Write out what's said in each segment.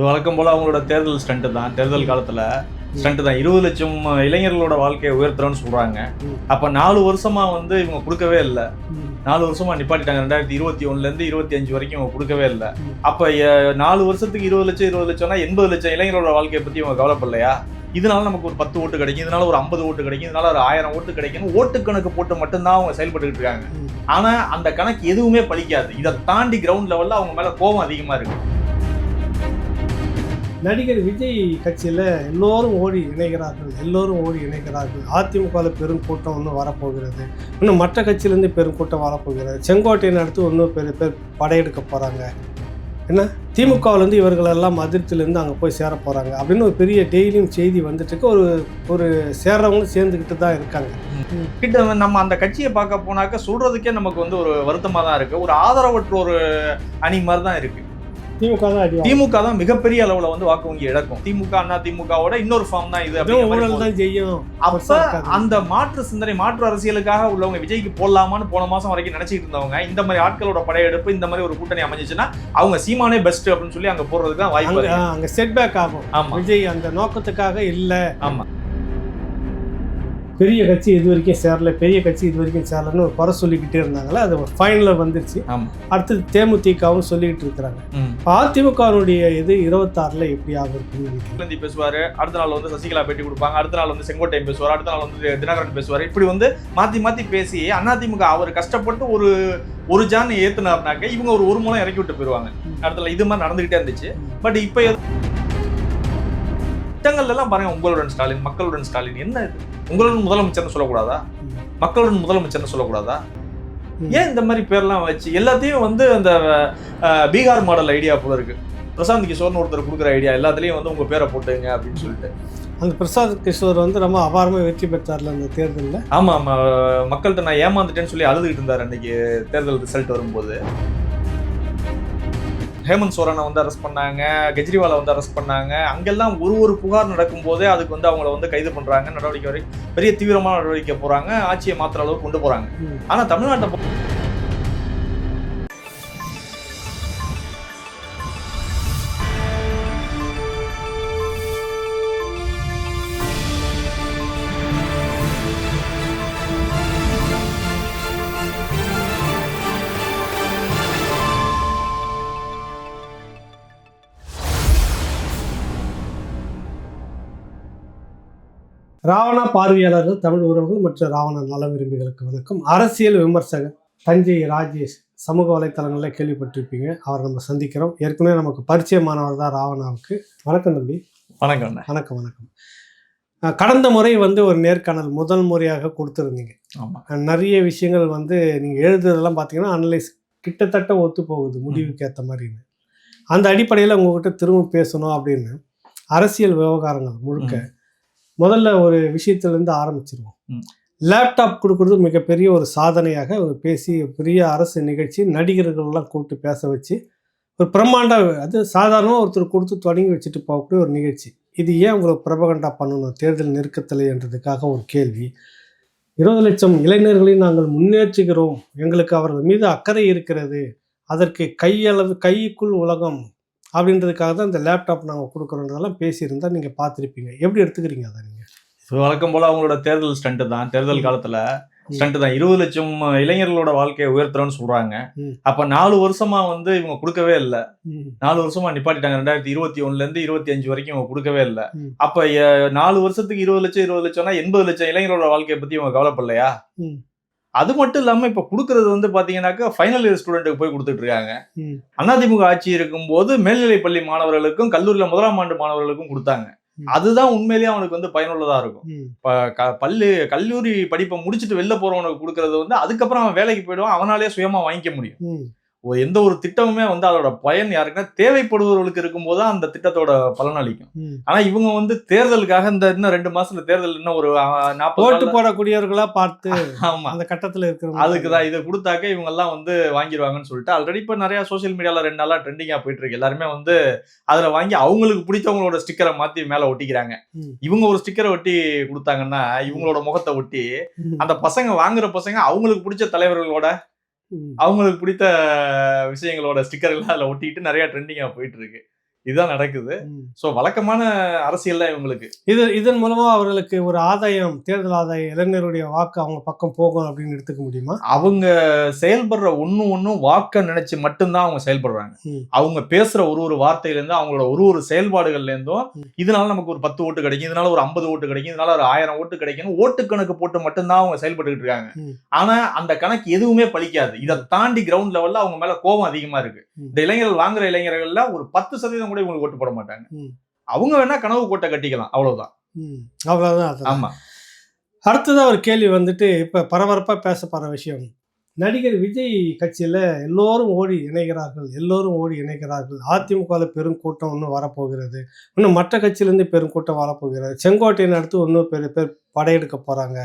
வழக்கம் போல அவங்களோட தேர்தல் ஸ்டண்ட்டு தான். தேர்தல் காலத்துல ஸ்டண்ட் தான். இருபது லட்சம் இளைஞர்களோட வாழ்க்கையை உயர்த்துறோம்னு சொல்றாங்க. அப்போ அப்ப நாலு வருஷமா வந்து இவங்க கொடுக்கவே இல்லை. நாலு வருஷமா நிப்பாட்டிட்டாங்க. ரெண்டாயிரத்தி இருபத்தி ஒன்றுலேருந்து இருந்து இருபத்தி அஞ்சு வரைக்கும் இவங்க கொடுக்கவே இல்லை. அப்போ நாலு வருஷத்துக்கு இருபது லட்சம் இருபது லட்சம்னா எண்பது லட்சம் இளைஞர்களோட வாழ்க்கையை பற்றி இவங்க கவலைப்படலையா? இதனால நமக்கு ஒரு பத்து ஓட்டு கிடைக்கும். இதனால ஒரு ஐம்பது ஓட்டு கிடைக்கும். இதனால ஒரு ஆயிரம் ஓட்டு கிடைக்கும் ஓட்டு கணக்கு போட்டு மட்டும்தான் அவங்க செயல்பட்டுக்கிட்டு இருக்காங்க. ஆனால் ஆனா அந்த கணக்கு எதுவுமே பலிக்காது இதை தாண்டி கிரவுண்ட் லெவல்ல அவங்க மேலே கோபம் அதிகமா இருக்கு. நடிகர் விஜய் கட்சியில் எல்லோரும் ஓடி இணைகிறார்கள் எல்லோரும் ஓடி இணைகிறார்கள். அதிமுகவில் பெரும் கூட்டம் ஒன்று வரப்போகிறது. இன்னும் மற்ற கட்சியிலேருந்து பெரும் கூட்டம் வரப்போகிறது. செங்கோட்டையை அடுத்து இன்னும் பெரிய பேர் படையெடுக்க போகிறாங்க என்ன? திமுகவிலேருந்து இவர்களெல்லாம் அதிருப்தியிலேருந்து அங்கே போய் சேர போகிறாங்க அப்படின்னு ஒரு பெரிய டெய்லியும் செய்தி வந்துட்டுருக்கு. ஒரு ஒரு சேர்றவங்களும் சேர்ந்துக்கிட்டு தான் இருக்காங்க. கிட்ட நம்ம அந்த கட்சியை பார்க்க போனாக்க சொல்கிறதுக்கே நமக்கு வந்து ஒரு வருத்தமாக தான் இருக்குது ஒரு ஆதரவற்ற ஒரு அணி மாதிரி தான் இருக்குது திமுக தான். திமுக தான் மிகப்பெரிய அளவுல வந்து வாக்கு வங்கி இழக்கும். திமுக அண்ணா திமுகவோட இன்னொரு ஃபார்ம் தான் இது செய்யும். அப்ப. அந்த மாற்று சிந்தனை மாற்று அரசியலுக்காக உள்ளவங்க விஜய்க்கு போடலாமான்னு போன மாசம் வரைக்கும் நினைச்சிட்டு இருந்தவங்க இந்த மாதிரி ஆட்களோட படையெடுப்பு இந்த மாதிரி ஒரு கூட்டணி அமைஞ்சிச்சுன்னா அவங்க சீமானே பெஸ்ட் அப்படின்னு சொல்லி அங்க போறதுக்கு தான் வாய்ப்பு அங்க. அங்க செட்பேக் ஆகும். ஆமா. விஜய் அந்த நோக்கத்துக்காக இல்லை. ஆமா. பெரிய கட்சி இது வரைக்கும் சேரல பெரிய கட்சி இது வரைக்கும் சேரலன்னு ஒரு குறை சொல்லிக்கிட்டே இருந்தாங்களே அது ஒரு ஃபைனலில் வந்துருச்சு. ஆமா. அடுத்தது தேமுதிகவும் சொல்லிக்கிட்டு இருக்கிறாங்க. அதிமுகவுடைய இது இருபத்தாறில் எப்படி ஆகும் பேசுவாரு அடுத்த நாள் வந்து சசிகலா பேட்டி கொடுப்பாங்க அடுத்த நாள் வந்து செங்கோட்டையன் பேசுவார் அடுத்த நாள் வந்து தினகரன் பேசுவார். இப்படி வந்து மாத்தி மாத்தி பேசி அதிமுக அவர் கஷ்டப்பட்டு ஒரு ஒரு ஜான் ஏத்துனாருனாக்க இவங்க ஒரு ஒரு மூலம் இறக்கி விட்டு போயிருவாங்க. ம். அடுத்த இது மாதிரி நடந்துகிட்டே இருந்துச்சு. பட் இப்போ திட்டங்கள்ல எல்லாம் பாருங்க உங்களுடன் ஸ்டாலின் மக்களுடன் ஸ்டாலின் என்ன இது? உங்களுடன் முதலமைச்சர்னு சொல்லக்கூடாதா. மக்களுடன் முதலமைச்சர்னு சொல்லக்கூடாதா. ஏன் இந்த மாதிரி பேர்லாம் வச்சு எல்லாத்தையும் வந்து அந்த பீகார் மாடல் ஐடியா போல இருக்கு. பிரசாந்த் கிஷோர்னு ஒருத்தர் கொடுக்குற ஐடியா எல்லாத்துலயும் வந்து உங்க பேரை போட்டுங்க அப்படின்னு சொல்லிட்டு. அந்த பிரசாத் கிஷோர் வந்து ரொம்ப அபாரமாக வெற்றி பெற்றார்ல அந்த தேர்தலில். ஆமா ஆமா மக்கள்கிட்ட நான் ஏமாந்துட்டேன்னு சொல்லி அழுதுகிட்டு இருந்தார் அன்னைக்கு தேர்தல் ரிசல்ட் வரும்போது. ஹேமந்த் சோரனை வந்து அரெஸ்ட் பண்ணாங்க கெஜ்ரிவாலை வந்து அரெஸ்ட் பண்ணாங்க. அங்கெல்லாம் ஒரு ஒரு புகார் நடக்கும் போதே அதுக்கு வந்து அவங்கள வந்து கைது பண்றாங்க. நடவடிக்கை வரை பெரிய தீவிரமான நடவடிக்கை போறாங்க. ஆட்சியை மாத்திர அளவுக்கு கொண்டு போறாங்க. ம். ஆனா தமிழ்நாட்டை ராவணா பார்வையாளர்கள் தமிழ் உறவுகள் மற்றும் ராவண நல விரும்பிகளுக்கு வணக்கம். அரசியல் விமர்சகர் தஞ்சை ராஜேஷ் சமூக வலைத்தளங்களில் கேள்விப்பட்டிருப்பீங்க. அவரை நம்ம சந்திக்கிறோம். ஏற்கனவே நமக்கு பரிச்சயமானவர் தான் ராவணாவுக்கு. வணக்கம் தம்பி. வணக்கம். வணக்கம் வணக்கம். கடந்த முறை வந்து ஒரு நேர்காணல் முதல் முறையாக கொடுத்துருந்தீங்க. நிறைய விஷயங்கள் வந்து நீங்கள் எழுதுறதெல்லாம் பார்த்தீங்கன்னா அனலைஸ் கிட்டத்தட்ட ஒத்து போகுது முடிவுக்கு ஏற்ற மாதிரின்னு. அந்த அடிப்படையில் உங்ககிட்ட திரும்ப பேசணும் அப்படின்னு அரசியல் விவகாரங்கள் முழுக்க முதல்ல ஒரு விஷயத்திலேருந்து ஆரம்பிச்சிருவோம். லேப்டாப் கொடுக்குறது மிகப்பெரிய ஒரு சாதனையாக ஒரு பேசி பெரிய அரசு நிகழ்ச்சி நடிகர்கள்லாம் கூப்பிட்டு பேச வச்சு ஒரு பிரம்மாண்ட அது சாதாரணமாக ஒருத்தர் கொடுத்து தொடங்கி வச்சுட்டு போகக்கூடிய ஒரு நிகழ்ச்சி. இது ஏன் இவ்வளோ பிரபகண்டா பண்ணணும்? தேர்தல் நெருக்கத்தில் என்றதுக்காக ஒரு கேள்வி. இருபது லட்சம் இளைஞர்களை நாங்கள் முன்னேற்றுகிறோம். எங்களுக்கு அவர்கள் மீது அக்கறை இருக்கிறது. அதற்கு கையளவு கைக்குள் உலகம் அப்படின்றதுக்காக தான் இந்த லேப்டாப் நாங்கள் கொடுக்குறோன்றதெல்லாம் பேசியிருந்தா நீங்கள் பார்த்துருப்பீங்க. எப்படி எடுத்துக்கிறீங்க அதை நீங்கள் வழக்கம் போல அவங்களோட தேர்தல் ஸ்டண்ட் தான். தேர்தல் காலத்துல ஸ்டண்ட் தான். இருபது லட்சம் இளைஞர்களோட வாழ்க்கையை உயர்த்துறோம்னு சொல்றாங்க. அப்ப நாலு வருஷமா வந்து இவங்க கொடுக்கவே இல்லை. நாலு வருஷமா நிப்பாட்டிட்டாங்க. ரெண்டாயிரத்தி இருபத்தி ஒண்ணுல இருந்து இருபத்தி அஞ்சு வரைக்கும் இவங்க கொடுக்கவே இல்லை. அப்ப நாலு வருஷத்துக்கு இருபது லட்சம் இருபது லட்சம்னா எண்பது லட்சம் இளைஞரோட வாழ்க்கையை பத்தி இவங்க கவலைப்படலையா. அது மட்டும் இல்லாம இப்ப கொடுக்கறது வந்து பாத்தீங்கன்னாக்கா ஃபைனல் இயர் ஸ்டூடெண்ட்டுக்கு போய் கொடுத்துட்டு இருக்காங்க. ம். அதிமுக ஆட்சி இருக்கும்போது மேல்நிலைப் பள்ளி மாணவர்களுக்கும் கல்லூரியில முதலாம் ஆண்டு மாணவர்களுக்கும் கொடுத்தாங்க. அதுதான் உண்மையிலேயே அவனுக்கு வந்து பயனுள்ளதா இருக்கும். பள்ளி கல்லூரி படிப்பை முடிச்சுட்டு வெளில போறவனுக்கு கொடுக்கறது வந்து அதுக்கப்புறம் அவன் வேலைக்கு போயிடுவான். அவனாலே சுயமா வாங்கிக்க முடியும். எந்த ஒரு திட்டமுமே வந்து அதோட பயன் யாருக்குன்னா தேவைப்படுபவர்களுக்கு இருக்கும்போது தான் அந்த திட்டத்தோட பலன் அளிக்கும் ஆனா இவங்க வந்து தேர்தலுக்காக இந்த இன்னும் ரெண்டு மாசத்துல தேர்தல் இன்னும் ஒரு ஓட்டு நாற்பது போடக்கூடியவர்களா பார்த்து ஆமா அந்த கட்டத்தில் இருக்கிற அதுக்கு தான் இதை கொடுத்தாக்க இவங்க எல்லாம் வந்து வாங்கிடுவாங்கன்னு சொல்லிட்டு ஆல்ரெடி இப்ப நிறைய சோஷியல் மீடியால ரெண்டு நாளா ட்ரெண்டிங்கா போயிட்டு இருக்கு எல்லாருமே வந்து அதுல வாங்கி அவங்களுக்கு பிடிச்சவங்களோட ஸ்டிக்கரை மாத்தி மேல ஒட்டிக்கிறாங்க. இவங்க ஒரு ஸ்டிக்கரை ஒட்டி கொடுத்தாங்கன்னா இவங்களோட முகத்தை ஒட்டி. அந்த பசங்க வாங்குற பசங்க அவங்களுக்கு பிடிச்ச தலைவர்களோட. அவங்களுக்கு பிடித்த விஷயங்களோட ஸ்டிக்கர் எல்லாம் அதில் ஒட்டிக்கிட்டு நிறைய ட்ரெண்டிங்காக போயிட்டு இருக்கு. இதுதான் நடக்குது. சோ வழக்கமான அரசியல் தான் இவங்களுக்கு இது இதன் மூலமா அவர்களுக்கு ஒரு ஆதாயம் தேர்தல் ஆதாயம் இளைஞருடைய வாக்கு அவங்க பக்கம் போகும் அப்படின்னு எடுத்துக்க முடியுமா அவங்க செயல்படுற ஒண்ணு ஒண்ணும் வாக்க நினைச்சு மட்டும்தான் அவங்க செயல்படுறாங்க. அவங்க பேசுற ஒரு ஒரு வார்த்தையில இருந்து அவங்களோட ஒரு ஒரு செயல்பாடுகள்ல இருந்தும் ம். இதனால நமக்கு ஒரு பத்து ஓட்டு கிடைக்கும் இதனால ஒரு ஐம்பது ஓட்டு கிடைக்கும் இதனால ஒரு ஆயிரம் ஓட்டு கிடைக்கும் ஓட்டு கணக்கு போட்டு மட்டும்தான் அவங்க செயல்பட்டுக்கிட்டு இருக்காங்க. ஆனா அந்த கணக்கு எதுவுமே பலிக்காது இதை தாண்டி கிரவுண்ட் லெவல்ல அவங்க மேல கோபம் அதிகமா இருக்கு. இந்த இளைஞர்கள் வாங்குற இளைஞர்கள்ல ஒரு பத்து சதவீதம் கூட இவங்களுக்கு ஓட்டு போட மாட்டாங்க. அவங்க வேணா கனவு கோட்டை கட்டிக்கலாம் அவ்வளவுதான். அவ்வளவுதான். ஆமா. அடுத்ததா ஒரு கேள்வி வந்துட்டு இப்ப பரபரப்பா பேசப்படுற விஷயம். நடிகர் விஜய் கட்சியில எல்லோரும் ஓடி இணைகிறார்கள் எல்லோரும் ஓடி இணைகிறார்கள். அதிமுகவில் பெரும் கூட்டம் இன்னும் வரப்போகிறது. இன்னும் மற்ற கட்சியிலேருந்து பெரும் கூட்டம் வரப்போகிறது. செங்கோட்டையன் அடுத்து இன்னும் பெரிய பேர் படையெடுக்க போறாங்க.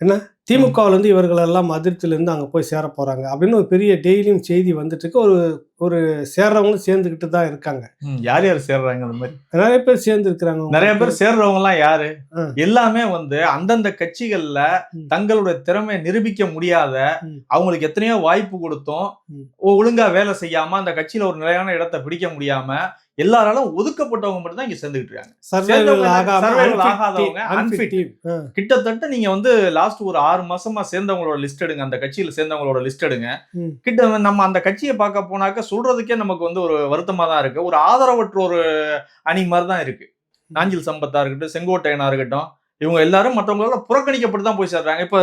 என்ன? திமுகவில் இருந்து இவர்கள் எல்லாம் அதிருப்தியிலேருந்து அங்கே போய் சேர போறாங்க. அப்படின்னு ஒரு பெரிய டெய்லியும் செய்தி வந்துட்டு இருக்கு. ஒரு ஒரு சேர்றவங்களும் சேர்ந்துக்கிட்டு தான் இருக்காங்க. யார் யார் சேர்றாங்க அந்த மாதிரி? நிறைய பேர் சேர்ந்து இருக்கிறாங்க. நிறைய பேர் சேர்றவங்க எல்லாம் யாரு. எல்லாமே வந்து அந்தந்த கட்சிகள்ல. தங்களுடைய திறமையை நிரூபிக்க முடியாத. அவங்களுக்கு எத்தனையோ வாய்ப்பு கொடுத்தும் ஒழுங்கா வேலை செய்யாம அந்த கட்சியில ஒரு நிலையான இடத்தை பிடிக்க முடியாம எல்லாராலும் ஒதுக்கப்பட்டவங்க மட்டும் தான் இங்க சேர்ந்துகிட்டு இருக்காங்க. கிட்டத்தட்ட நீங்க வந்து லாஸ்ட் ஒரு ஆறு மாசமா சேர்ந்தவங்களோட லிஸ்ட் எடுங்க. அந்த கட்சியில சேர்ந்தவங்களோட லிஸ்ட் எடுங்க. கிட்ட நம்ம அந்த கட்சியை பார்க்க போனாக்க சொல்றதுக்கே நமக்கு வந்து ஒரு வருத்தமா தான் இருக்கு. ஒரு ஆதரவற்ற ஒரு அணி மாதிரி தான் இருக்கு. நாஞ்சில் சம்பத்தா இருக்கட்டும் செங்கோட்டையனா இருக்கட்டும் இவங்க எல்லாரும் மற்றவங்களோட புறக்கணிக்கப்பட்டு தான் போய் சேர்றாங்க. இப்ப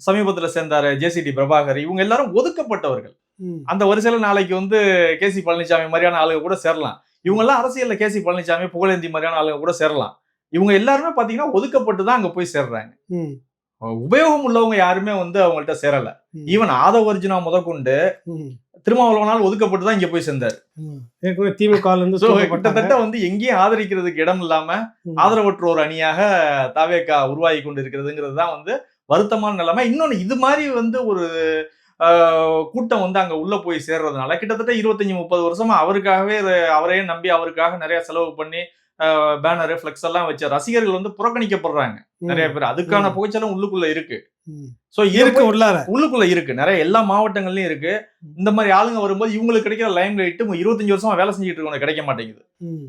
சமீபத்துல சேர்ந்தாரு ஜேசிடி பிரபாகர். இவங்க எல்லாரும் ஒதுக்கப்பட்டவர்கள். அந்த வரிசையில நாளைக்கு வந்து கேசி பழனிசாமி மாதிரியான ஆளுங்க கூட சேரலாம் இவங்க எல்லாம் அரசியல்ல கேசி பழனிசாமி புகழேந்தி மாதிரியான ஆளுங்க கூட சேரலாம் இவங்க எல்லாருமே பாத்தீங்கன்னா ஒதுக்கப்பட்டு தான் அங்க போய் சேர்றாங்க. உபயோகம் உள்ளவங்க யாருமே வந்து அவங்கள்ட்ட சேரல. ஈவன் ஆதவ அர்ஜுனா முதற்கொண்டு. திருமாவளவனால் ஒதுக்கப்பட்டு தான் இங்க போய் சேர்ந்தார் திமுக சோ. கிட்டத்தட்ட வந்து எங்கேயும் ஆதரிக்கிறதுக்கு இடம் இல்லாம. ஆதரவற்ற ஒரு அணியாக தாவேக்கா உருவாகி கொண்டு இருக்கிறதுங்கிறது தான் வந்து வருத்தமான நிலைமை இன்னொன்னு இது மாதிரி வந்து ஒரு கூட்டம் வந்து அங்க உள்ள போய் சேர்றதுனால கிட்டத்தட்ட இருபத்தஞ்சு முப்பது வருஷமா அவருக்காகவே அவரையே நம்பி அவருக்காக நிறைய செலவு பண்ணி பேனர் ஃபிளெக்ஸ் எல்லாம் வச்ச ரசிகர்கள் வந்து புறக்கணிக்கப்படுறாங்க. நிறைய பேர். அதுக்கான. புகைச்சலும் உள்ளுக்குள்ள இருக்கு. சோ இருக்கு உள்ளார. உள்ளுக்குள்ள இருக்கு. நிறைய எல்லா மாவட்டங்கள்லயும் இருக்கு. இந்த மாதிரி ஆளுங்க வரும்போது இவங்களுக்கு கிடைக்கிற லைம் லைட் இருபத்தஞ்சு வருஷமா வேலை செஞ்சுட்டு இருக்கவங்க கிடைக்க மாட்டேங்குது.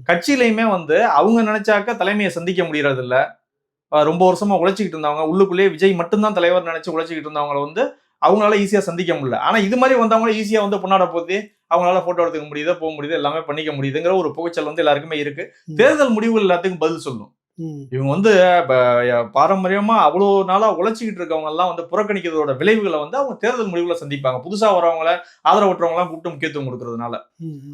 கட்சியிலையுமே வந்து அவங்க நினைச்சாக்க தலைமையை சந்திக்க முடியறது இல்ல ரொம்ப வருஷமா உழைச்சிக்கிட்டு இருந்தவங்க உள்ளுக்குள்ளேயே விஜய் மட்டும்தான் தலைவர் நினைச்சு உழைச்சிக்கிட்டு இருந்தவங்கள வந்து அவங்களால ஈஸியா சந்திக்க முடியல ஆனா இது மாதிரி வந்தவங்கள ஈஸியா வந்து பொன்னாட போத்தி அவங்களால போட்டோ எடுத்துக்க முடியுது போக முடியுது எல்லாமே பண்ணிக்க முடியுதுங்கிற ஒரு புகைச்சல் வந்து எல்லாருக்குமே இருக்கு. தேர்தல் முடிவுகள் எல்லாத்துக்கும் பதில் சொல்லும். இவங்க வந்து பாரம்பரியமா அவ்வளவு நாளா உழைச்சிக்கிட்டு இருக்கவங்க எல்லாம் வந்து புறக்கணிக்கிறதோட விளைவுகளை வந்து அவங்க தேர்தல் முடிவுல சந்திப்பாங்க புதுசா வரவங்கள ஆதரவற்றவங்க எல்லாம் கூப்பிட்டு முக்கியத்துவம் கொடுக்கறதுனால.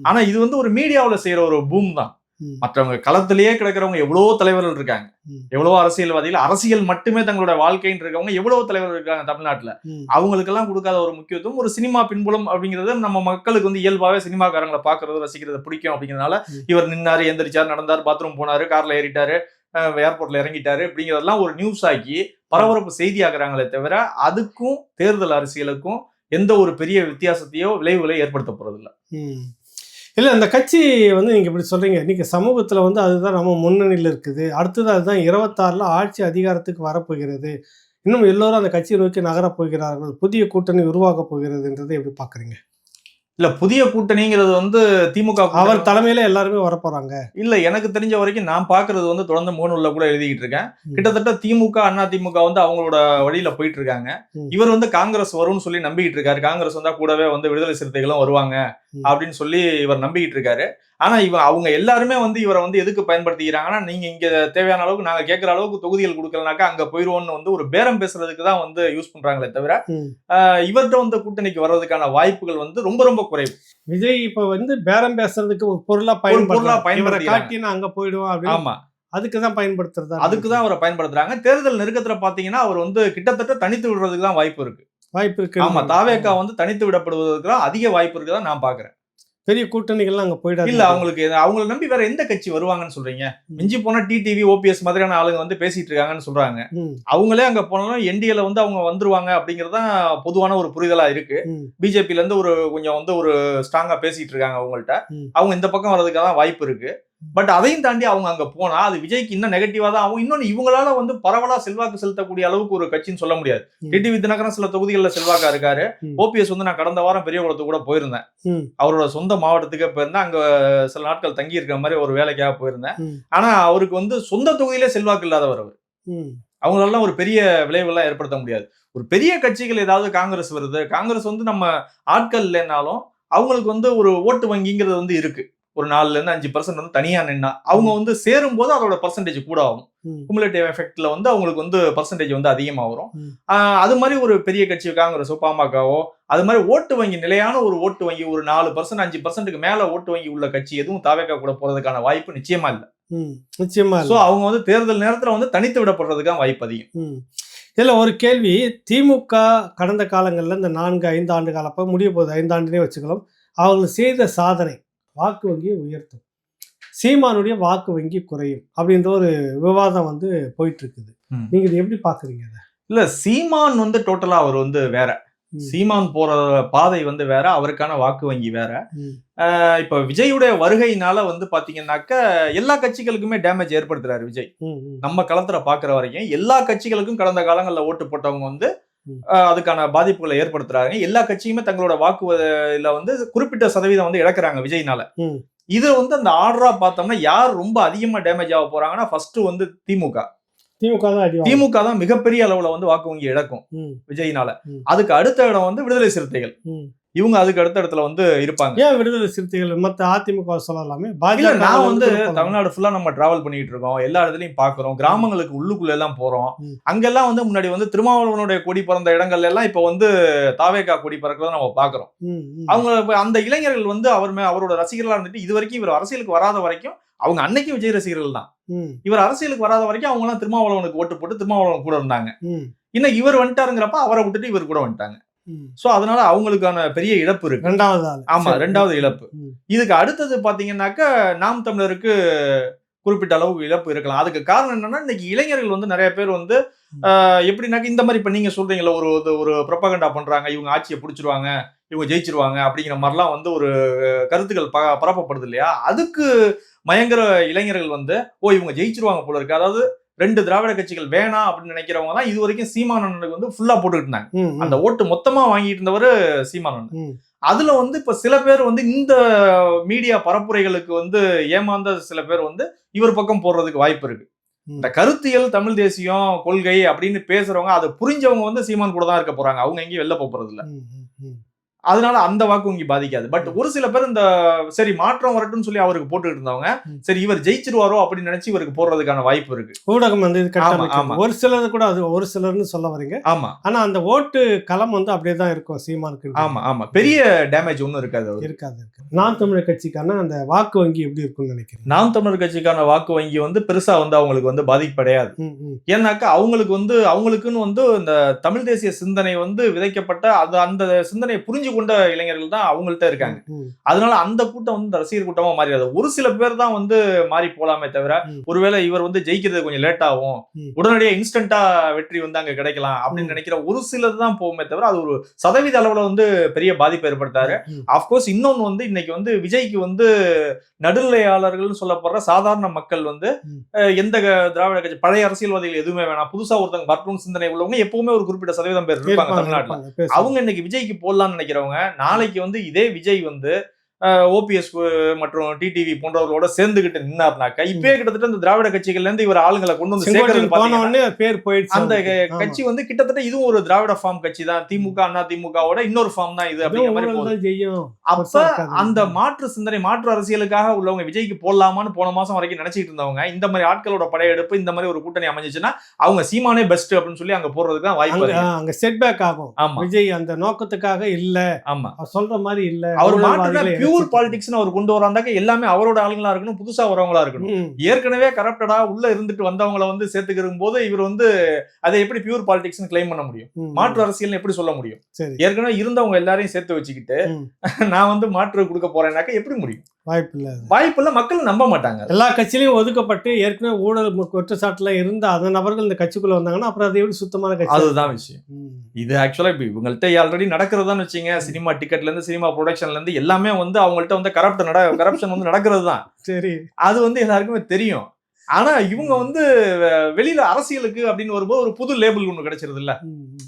ஆனா இது வந்து ஒரு மீடியாவுல செய்யற ஒரு பூம் தான். மற்றவங்க களத்திலேயே கிடக்கிறவங்க எவ்வளவோ தலைவர்கள் இருக்காங்க. எவ்வளவோ அரசியல்வாதிகள் அரசியல் மட்டுமே தங்களோட வாழ்க்கைன்னு இருக்கவங்க எவ்வளவோ தலைவர்கள் இருக்காங்க தமிழ்நாட்டுல. அவங்களுக்கெல்லாம் கொடுக்காத ஒரு முக்கியத்துவம் ஒரு சினிமா பின்புலம் அப்படிங்கிறது நம்ம மக்களுக்கு வந்து இயல்பாவே சினிமாக்காரங்களை பாக்குறது ரசிக்கிறது பிடிக்கும் அப்படிங்கறதுனால. இவர் நின்னாரு எந்திரிச்சார் நடந்தார் பாத்ரூம் போனாரு கார்ல ஏறிட்டாரு ஏர்போர்ட்ல இறங்கிட்டாரு அப்படிங்கறதெல்லாம் ஒரு நியூஸ் ஆக்கி பரபரப்பு செய்தி ஆக்குறாங்களே தவிர அதுக்கும் தேர்தல் அரசியலுக்கும் எந்த ஒரு பெரிய வித்தியாசத்தையோ விளைவுகளை ஏற்படுத்த போறது இல்ல அந்த கட்சி வந்து நீங்க இப்படி சொல்றீங்க. இன்னைக்கு சமூகத்துல வந்து அதுதான் நம்ம முன்னணியில் இருக்குது. அடுத்தது அதுதான் இருபத்தாறுல ஆட்சி அதிகாரத்துக்கு வரப்போகிறது. இன்னும் எல்லோரும் அந்த கட்சியை நோக்கி நகரப் போகிறார்கள். புதிய கூட்டணி உருவாக்கப் போகிறதுன்றதை எப்படி பாக்குறீங்க? இல்ல புதிய கூட்டணிங்கிறது வந்து திமுக அவர் தலைமையில எல்லாருமே வரப்போறாங்க. இல்ல எனக்கு தெரிஞ்ச வரைக்கும் நான் பாக்குறது வந்து தொடர்ந்து மூணுல கூட எழுதிக்கிட்டு இருக்கேன். கிட்டத்தட்ட திமுக அண்ணா திமுக வந்து அவங்களோட வழியில போயிட்டு இருக்காங்க. இவர் வந்து காங்கிரஸ் வரும்னு சொல்லி நம்பிக்கிட்டு இருக்காரு. காங்கிரஸ் வந்தா கூடவே வந்து விடுதலை சிறுத்தைகளும் வருவாங்க. அப்படின்னு சொல்லி இவர் நம்பிக்கிட்டு இருக்காரு. ஆனா இவன் அவங்க எல்லாருமே வந்து இவரை வந்து எதுக்கு பயன்படுத்திக்கிறாங்கன்னா நீங்க இங்க தேவையான அளவுக்கு நாங்க கேட்கற அளவுக்கு தொகுதிகள் கொடுக்கலனாக்கா அங்க போயிருவோம்னு வந்து ஒரு பேரம் பேசுறதுக்கு தான் வந்து யூஸ் பண்றாங்களே தவிர இவர்ட்ட வந்து கூட்டணிக்கு வர்றதுக்கான வாய்ப்புகள் வந்து ரொம்ப ரொம்ப குறைவு. விஜய் இப்ப வந்து பேரம் பேசுறதுக்கு ஒரு பொருளா பயன்படுத்திக்கிறாங்க. காட்டி நான் அங்க போயிடுவோம் அப்படின்னு ஆமா. அதுக்கு தான் பயன்படுத்துறதா அதுக்கு தான் அவரை பயன்படுத்துறாங்க. தேர்தல் நெருக்கத்துல பாத்தீங்கன்னா அவர் வந்து கிட்டத்தட்ட தனித்து விடுறதுக்கு தான் வாய்ப்பு இருக்கு. வாய்ப்பு இருக்கு ஆமா தாவேக்கா வந்து தனித்து விடப்படுவதற்கு அதிக வாய்ப்பு இருக்குதான் நான் பாக்குறேன். பெரிய கூட்டணிகள்லாம் அங்க போயிடாது. இல்ல அவங்களுக்கு அவங்கள நம்பி வேற எந்த கட்சி வருவாங்கன்னு சொல்றீங்க? மிஞ்சி போனா டிடிவி ஓபிஎஸ் மாதிரியான ஆளுங்க வந்து பேசிட்டு இருக்காங்கன்னு சொல்றாங்க. அவங்களே அங்க போனாலும் என்டிஏல வந்து அவங்க வந்துருவாங்க அப்படிங்கறது தான் பொதுவான ஒரு புரிதலா இருக்கு. பிஜேபில இருந்து ஒரு கொஞ்சம் வந்து ஒரு ஸ்ட்ராங்கா பேசிட்டு இருக்காங்க அவங்கள்ட்ட. அவங்க இந்த பக்கம் வர்றதுக்காக தான் வாய்ப்பு இருக்கு. பட் அதையும் தாண்டி அவங்க அங்க போனா அது விஜய்க்கு இன்னும் நெகட்டிவா தான் ஆகும் இன்னொன்னு இவங்களால வந்து பரவலா செல்வாக்கு செலுத்தக்கூடிய அளவுக்கு ஒரு கட்சின்னு சொல்ல முடியாது ம். டிடிவி தினகரன் சில தொகுதிகளில் செல்வாக்கா இருக்காரு. ஓபிஎஸ் வந்து நான் கடந்த வாரம் பெரியகுளத்துக்கு கூட போயிருந்தேன். அவரோட சொந்த மாவட்டத்துக்கே போயிருந்தேன் அங்க சில நாட்கள் தங்கி இருக்கிற மாதிரி ஒரு வேலைக்காக போயிருந்தேன். ஆனா அவருக்கு வந்து சொந்த தொகுதியிலே செல்வாக்கு இல்லாதவர் அவர். அவங்களெல்லாம் ஒரு பெரிய விளைவுலாம் ஏற்படுத்த முடியாது ஒரு பெரிய கட்சிகள் ஏதாவது காங்கிரஸ் வருது காங்கிரஸ் வந்து நம்ம ஆட்கள் இல்லைனாலும் அவங்களுக்கு வந்து ஒரு ஓட்டு வங்கிங்கிறது வந்து இருக்கு ஒரு நாலுல இருந்து அஞ்சு பர்சன்ட் வந்து தனியா நின்னா அவங்க வந்து சேரும் போது அதோட பர்சன்டேஜ் கூட ஆகும். குமுலேட்டிவ் எஃபெக்ட்ல வந்து அவங்களுக்கு வந்து பர்சன்டேஜ் வந்து அதிகமா வரும் அது மாதிரி ஒரு பெரிய கட்சி காங்கிரஸோ பாமகவோ அது மாதிரி ஓட்டு வங்கி நிலையான ஒரு ஓட்டு வங்கி ஒரு நாலு பர்சன்ட் அஞ்சு பர்சன்ட்டுக்கு மேல ஓட்டு வங்கி உள்ள கட்சி எதுவும் தாவேக்கா கூட போறதுக்கான வாய்ப்பு நிச்சயமா இல்ல. நிச்சயமா சோ அவங்க வந்து தேர்தல் நேரத்துல வந்து தனித்து விடப்படுறதுக்கான வாய்ப்பு அதிகம். இதுல ஒரு கேள்வி திமுக கடந்த காலங்கள்ல இந்த நான்கு ஐந்து ஆண்டு காலப்ப முடிய போகுது ஐந்தாண்டுனே வச்சுக்கலாம் அவர்கள் செய்த சாதனை வாக்கு வங்கியை உயர்த்தும். சீமானுடைய வாக்கு வங்கி குறையும் அப்படின்ற ஒரு விவாதம் வந்து போயிட்டு இருக்குது. நீங்க இதை எப்படி பாக்குறீங்க இல்ல சீமான் வந்து டோட்டலா அவர் வந்து வேற. சீமான் போற பாதை வந்து வேற அவருக்கான வாக்கு வங்கி வேற. இப்ப விஜயுடைய வருகையினால வந்து பாத்தீங்கன்னாக்க எல்லா கட்சிகளுக்குமே டேமேஜ் ஏற்படுத்துறாரு விஜய். நம்ம களத்துல பாக்குற வரைக்கும் எல்லா கட்சிகளுக்கும் கடந்த காலங்கள்ல ஓட்டு போட்டவங்க வந்து அதுக்கான பாதிப்புகளை ஏற்படுத்துறாங்க எல்லா கட்சியுமே தங்களோட வாக்குல வந்து குறிப்பிட்ட சதவீதம் வந்து இழக்கிறாங்க விஜய்னால. இது வந்து அந்த ஆர்டரா பார்த்தோம்னா யார் ரொம்ப அதிகமா டேமேஜ் ஆக போறாங்கன்னா ஃபர்ஸ்ட் வந்து திமுக திமுக தான். திமுக தான் மிகப்பெரிய அளவுல வந்து வாக்கு வங்கி இழக்கும் விஜய்னால. அதுக்கு அடுத்த இடம் வந்து விடுதலை சிறுத்தைகள். இவங்க அதுக்கு அடுத்த இடத்துல வந்து இருப்பாங்க. ஏன் விடுதலை சிறுத்தைகள் மத்த அதிமுக சொல்லலாமே? பாஜக நான் வந்து. தமிழ்நாடு ஃபுல்லா நம்ம டிராவல் பண்ணிட்டு இருக்கோம். எல்லா இடத்துலயும் பாக்குறோம் கிராமங்களுக்கு உள்ளுக்குள்ள எல்லாம் போறோம். அங்கெல்லாம் வந்து முன்னாடி வந்து திருமாவளவனுடைய கொடி பறந்த இடங்கள்ல எல்லாம் இப்ப வந்து தாவேகா கொடி பறக்கிறத நம்ம பாக்குறோம். அவங்க அந்த இளைஞர்கள் வந்து அவர் அவரோட ரசிகர்களா இருந்துட்டு இது வரைக்கும் இவர் அரசியலுக்கு வராத வரைக்கும் அவங்க அன்னைக்கு விஜய் ரசிகர்கள் தான். இவர் அரசியலுக்கு வராத வரைக்கும் அவங்க எல்லாம் திருமாவளவனுக்கு ஓட்டு போட்டு திருமாவளவன் கூட இருந்தாங்க. ம், இன்னைக்கு இவர் வந்துட்டாருங்கிறப்ப அவரை விட்டுட்டு இவர் கூட வந்துட்டாங்க. சோ அதனால அவங்களுக்கான பெரிய இழப்பு இருக்கு. ரெண்டாவது ஆமா. ரெண்டாவது இழப்பு. இதுக்கு அடுத்தது பாத்தீங்கன்னாக்க நாம் தமிழருக்கு குறிப்பிட்ட அளவுக்கு இழப்பு இருக்கலாம். அதுக்கு காரணம் என்னன்னா இன்னைக்கு இளைஞர்கள் வந்து நிறைய பேர் வந்து எப்படின்னாக்க இந்த மாதிரி இப்ப நீங்க சொல்றீங்களா ஒரு ஒரு- ஒரு ப்ரொபகண்டா பண்றாங்க இவங்க ஆட்சியை பிடிச்சிருவாங்க இவங்க ஜெயிச்சிருவாங்க அப்படிங்கிற மாதிரிலாம் வந்து ஒரு கருத்துக்கள் ப பரப்பப்படுது இல்லையா? அதுக்கு மயங்கர இளைஞர்கள் வந்து ஓ இவங்க ஜெயிச்சிருவாங்க போல இருக்கு. அதாவது ரெண்டு திராவிட கட்சிகள் வேணாம் அப்படின்னு நினைக்கிறவங்க தான் இது வரைக்கும் சீமானனுக்கு வந்து ஃபுல்லா போட்டுக்கிட்டு இருந்தாங்க அந்த ஓட்டு மொத்தமா வாங்கிட்டு இருந்தவர் சீமானன். அதுல வந்து இப்ப சில பேர் வந்து இந்த மீடியா பரப்புரைகளுக்கு வந்து ஏமாந்த சில பேர் வந்து இவர் பக்கம் போடுறதுக்கு வாய்ப்பு இருக்கு. இந்த கருத்தியல் தமிழ் தேசியம் கொள்கை அப்படின்னு பேசுறவங்க அதை புரிஞ்சவங்க வந்து சீமான் கூட தான் இருக்க போறாங்க அவங்க எங்கேயும் வெளில போறது இல்ல. அதனால அந்த வாக்கு வங்கி பாதிக்காது. பட் ஒரு சில பேர் இந்த சரி மாற்றம் வரட்டும்னு சொல்லி அவருக்கு போட்டுக்கிட்டு இருந்தவங்க. சரி இவர் ஜெயிச்சிருவாரோ அப்படின்னு நினைச்சு இவருக்கு போடுறதுக்கான வாய்ப்பு இருக்கு. ஊடகம் வந்து இது ஒரு சிலர் கூட அது ஒரு சிலர்னு சொல்ல வரீங்க. ஆமா. ஆனா அந்த ஓட்டு களம் வந்து அப்படியே தான் இருக்கும் சீமானுக்கு ஆமா ஆமா. பெரிய டேமேஜ் ஒன்றும் இருக்காது. இருக்காது இருக்கு நான் தமிழர் கட்சிக்கான அந்த வாக்கு வங்கி எப்படி இருக்கும்னு நினைக்கிறேன் நாம் தமிழர் கட்சிக்கான வாக்கு வங்கி வந்து பெருசா வந்து அவங்களுக்கு வந்து பாதிப்படையாது. ஏன்னாக்கா அவங்களுக்கு வந்து அவங்களுக்குன்னு வந்து இந்த தமிழ் தேசிய சிந்தனை வந்து விதைக்கப்பட்ட அது அந்த சிந்தனையை புரிஞ்சு கொண்ட இளைஞர்கள் தான் அவங்கள்ட்ட இருக்காங்க. அதனால அந்த கூட்டம் வந்து ரசிகர் கூட்டமா மாறிடாது. ஒரு சில பேர் தான் வந்து மாறி போலாமே தவிர. ஒருவேளை இவர் வந்து ஜெயிக்கிறது கொஞ்சம் லேட் ஆகும். ம். உடனடியா இன்ஸ்டன்டா வெற்றி வந்து அங்க கிடைக்கலாம் அப்படின்னு. நினைக்கிற ஒரு சிலர் தான் போகுமே தவிர அது ஒரு சதவீத அளவுல வந்து பெரிய பாதிப்பு ஏற்படுத்தாரு. அப்கோர்ஸ் இன்னொன்னு வந்து இன்னைக்கு வந்து விஜய்க்கு வந்து நடுநிலையாளர்கள்னு சொல்லப்படுற சாதாரண மக்கள் வந்து எந்த திராவிட கட்சி பழைய அரசியல்வாதிகள் எதுவுமே வேணாம். புதுசா ஒருத்தங்க வரட்டும் சிந்தனை உள்ளவங்க எப்பவுமே ஒரு குறிப்பிட்ட சதவீதம் பேர் இருப்பாங்க தமிழ்நாட்டுல. அவங்க இன்னைக்கு விஜய்க்கு போடலாம்னு நினைக்கிறவங்க நாளைக்கு வந்து இதே விஜய் வந்து ஓபிஎஸ் மற்றும் டிடிவி போன்றவர்களோட சேர்ந்துகிட்டு நின்னார்னாக்கா இப்பயே கிட்டத்தட்ட இந்த திராவிட கட்சிகள்ல இருந்து இவர் ஆளுங்களை கொண்டு வந்து சேர்க்கறது பேர் போயிடுச்சு அந்த. கட்சி வந்து கிட்டத்தட்ட இதுவும் ஒரு திராவிட ஃபார்ம் கட்சி தான். திமுக அண்ணா திமுகவோட இன்னொரு ஃபார்ம் தான் இது அப்படிங்கிற மாதிரி அப்ப. அந்த மாற்று சிந்தனை மாற்று அரசியலுக்காக உள்ளவங்க விஜய்க்கு போடலாமான்னு போன மாசம் வரைக்கும் நினைச்சிட்டு இருந்தவங்க இந்த மாதிரி ஆட்களோட படையெடுப்பு இந்த மாதிரி ஒரு கூட்டணி அமைஞ்சுச்சுன்னா அவங்க சீமானே பெஸ்ட் அப்படின்னு சொல்லி அங்க போறதுக்கு தான் வாய்ப்பு அங்க செட்பேக் ஆகும். விஜய் அந்த நோக்கத்துக்காக இல்ல. ஆமா. சொல்ற மாதிரி இல்ல. அவர் ஊழல்வாதிகளை பியூர் பாலிடிக்ஸ்னு அவர் கொண்டு வராந்தாக்க எல்லாமே அவரோட ஆளுங்களா இருக்கணும் புதுசா வரவங்களா இருக்கணும். ஏற்கனவே கரப்டடா உள்ள இருந்துட்டு வந்தவங்கள வந்து சேர்த்துக்கிற போது இவர் வந்து அதை எப்படி பியூர் பாலிடிக்ஸ்னு கிளைம் பண்ண முடியும்? மாற்று அரசியல்னு எப்படி சொல்ல முடியும்? ஏற்கனவே இருந்தவங்க எல்லாரையும் சேர்த்து வச்சுக்கிட்டு. நான் வந்து மாற்று கொடுக்க போறேன்னாக்க எப்படி முடியும்? வாய்ப்பு இல்ல வாய்ப்பு இல்ல மக்கள் நம்ப மாட்டாங்க. எல்லா கட்சியிலையும் ஒதுக்கப்பட்டு ஏற்கனவே ஊழல் குற்றச்சாட்டுல இருந்த அந்த நபர்கள் இந்த கட்சிக்குள்ள வந்தாங்கன்னா அப்புறம் அதை எப்படி சுத்தமான கட்சி? அதுதான் விஷயம். இது ஆக்சுவலா இப்ப இவங்கள்ட்ட ஆல்ரெடி நடக்கிறதான்னு வச்சீங்க சினிமா டிக்கெட்ல இருந்து சினிமா ப்ரொடக்ஷன்ல இருந்து எல்லாமே வந்து அவங்கள்ட்ட வந்து கரப்ட் நட கரப்ஷன் வந்து நடக்கிறது தான். சரி. அது வந்து எல்லாருக்குமே தெரியும். ஆனா இவங்க வந்து வெளியில அரசியலுக்கு அப்படின்னு வரும்போது ஒரு புது லேபிள் ஒண்ணு கிடைச்சிருது இல்ல.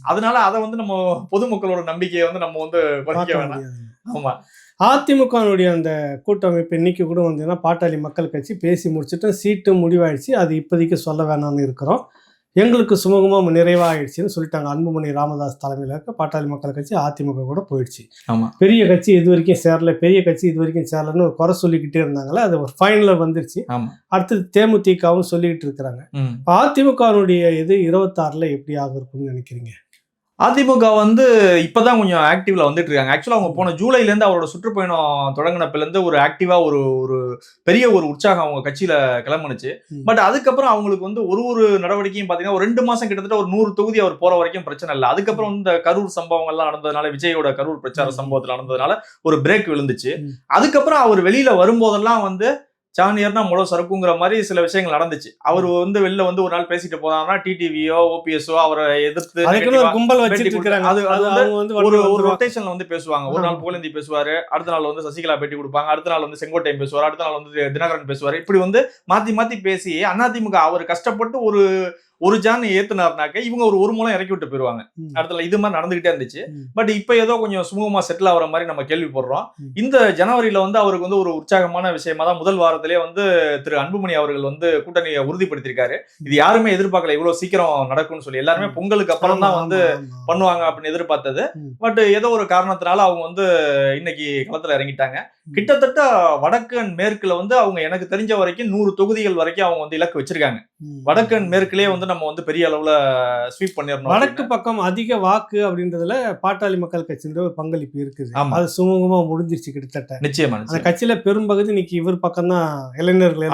அதனால அதை வந்து நம்ம பொதுமக்களோட நம்பிக்கையை வந்து நம்ம வந்து குறைக்க வேணாம். ஆமா. அதிமுகனுடைய அந்த கூட்டமைப்பு இன்னைக்கு கூட வந்தீங்கன்னா பாட்டாளி மக்கள் கட்சி பேசி முடிச்சுட்டு சீட்டு முடிவாயிடுச்சு. அது இப்போதைக்கு சொல்ல வேணாம்னு இருக்கிறோம். எங்களுக்கு சுமூகமாக நிறைவாயிடுச்சுன்னு சொல்லிட்டாங்க. அன்புமணி ராமதாஸ் தலைமையில் இருக்க பாட்டாளி மக்கள் கட்சி அதிமுக கூட போயிடுச்சு. ஆமா. பெரிய கட்சி இது வரைக்கும் சேரல. பெரிய கட்சி இது வரைக்கும் சேரலன்னு ஒரு குறை சொல்லிக்கிட்டே இருந்தாங்களே அது ஒரு ஃபைனலில் வந்துருச்சு. அடுத்தது தேமுதிகவும் சொல்லிக்கிட்டு இருக்கிறாங்க. இப்போ அதிமுகனுடைய இது இருபத்தாறில் எப்படி ஆக இருக்கும்னு நினைக்கிறீங்க? அதிமுக வந்து இப்பதான் கொஞ்சம் ஆக்டிவ்ல வந்துட்டு இருக்காங்க ஆக்சுவலா அவங்க போன ஜூலைல இருந்து அவரோட சுற்றுப்பயணம் தொடங்கினப்பல இருந்து ஒரு ஆக்டிவா ஒரு ஒரு பெரிய ஒரு உற்சாகம் அவங்க கட்சியில கிளம்புனுச்சு. பட் அதுக்கப்புறம் அவங்களுக்கு வந்து ஒரு ஒரு நடவடிக்கையும் பாத்தீங்கன்னா ஒரு ரெண்டு மாசம் கிட்டத்தட்ட ஒரு நூறு தொகுதி அவர் போற வரைக்கும் பிரச்சனை இல்லை அதுக்கப்புறம் இந்த கரூர் சம்பவங்கள் எல்லாம் நடந்ததுனால விஜயோட கரூர் பிரச்சார. சம்பவத்தில் நடந்ததுனால ஒரு பிரேக் விழுந்துச்சு. அதுக்கப்புறம் அவர் வெளியில வரும்போதெல்லாம் வந்து சாணியர்னா முழு சறுக்குங்கிற மாதிரி சில விஷயங்கள் நடந்துச்சு. அவர் வந்து வெளில வந்து ஒரு நாள் பேசிட்டு போனாருன்னா டிடிவியோ ஓபிஎஸ்ஓ அவரை எதிர்த்து கும்பல் அது- ஒரு ஒரு. ரொட்டேஷன்ல வந்து பேசுவாங்க. ஒரு நாள். புகழேந்தி பேசுவாரு அடுத்த நாள் வந்து சசிகலா பேட்டி கொடுப்பாங்க அடுத்த நாள் வந்து செங்கோட்டையன் பேசுவார் அடுத்த நாள் வந்து தினகரன் பேசுவாரு. இப்படி வந்து மாத்தி மாத்தி பேசி அதிமுக அவர் கஷ்டப்பட்டு ஒரு ஒரு ஜான் ஏத்துனாருனாக்க இவங்க ஒரு ஒரு மூலம் இறக்கி விட்டு போயிருவாங்க ம். அடுத்த இது மாதிரி நடந்துகிட்டே இருந்துச்சு. பட் இப்ப ஏதோ கொஞ்சம் சுமூகமா செட்டில் ஆகிற மாதிரி நம்ம கேள்விப்படுறோம். இந்த ஜனவரியில வந்து அவருக்கு வந்து ஒரு உற்சாகமான விஷயமா தான் முதல் வாரத்திலே வந்து திரு அன்புமணி அவர்கள் வந்து கூட்டணியை உறுதிப்படுத்தியிருக்காரு இது யாருமே எதிர்பார்க்கல இவ்வளவு சீக்கிரம் நடக்கும்னு சொல்லி எல்லாருமே. பொங்கலுக்கு அப்புறம் தான் வந்து. பண்ணுவாங்க அப்படின்னு எதிர்பார்த்தது. பட் ஏதோ ஒரு காரணத்தினால அவங்க வந்து இன்னைக்கு களத்துல இறங்கிட்டாங்க. கிட்டத்தட்ட வடக்கு and மேற்குல வந்து அவங்க எனக்கு தெரிஞ்ச வரைக்கும் நூறு தொகுதிகள் வரைக்கும் அவங்க வந்து இலக்கு வச்சிருக்காங்க. வடக்கு and மேற்குலயே வந்து நம்ம வந்து பெரிய அளவுல ஸ்வீப் பண்ணிடணும் வடக்கு பக்கம் அதிக வாக்கு அப்படின்றதுல பாட்டாளி மக்கள் கட்சியினுடைய ஒரு பங்களிப்பு இருக்குது. அது சுமூகமா முடிஞ்சிருச்சு கிட்டத்தட்ட. நிச்சயமா அந்த. கட்சியில பெரும்பகுதி இன்னைக்கு இவர் பக்கம் தான் இளைஞர்கள்.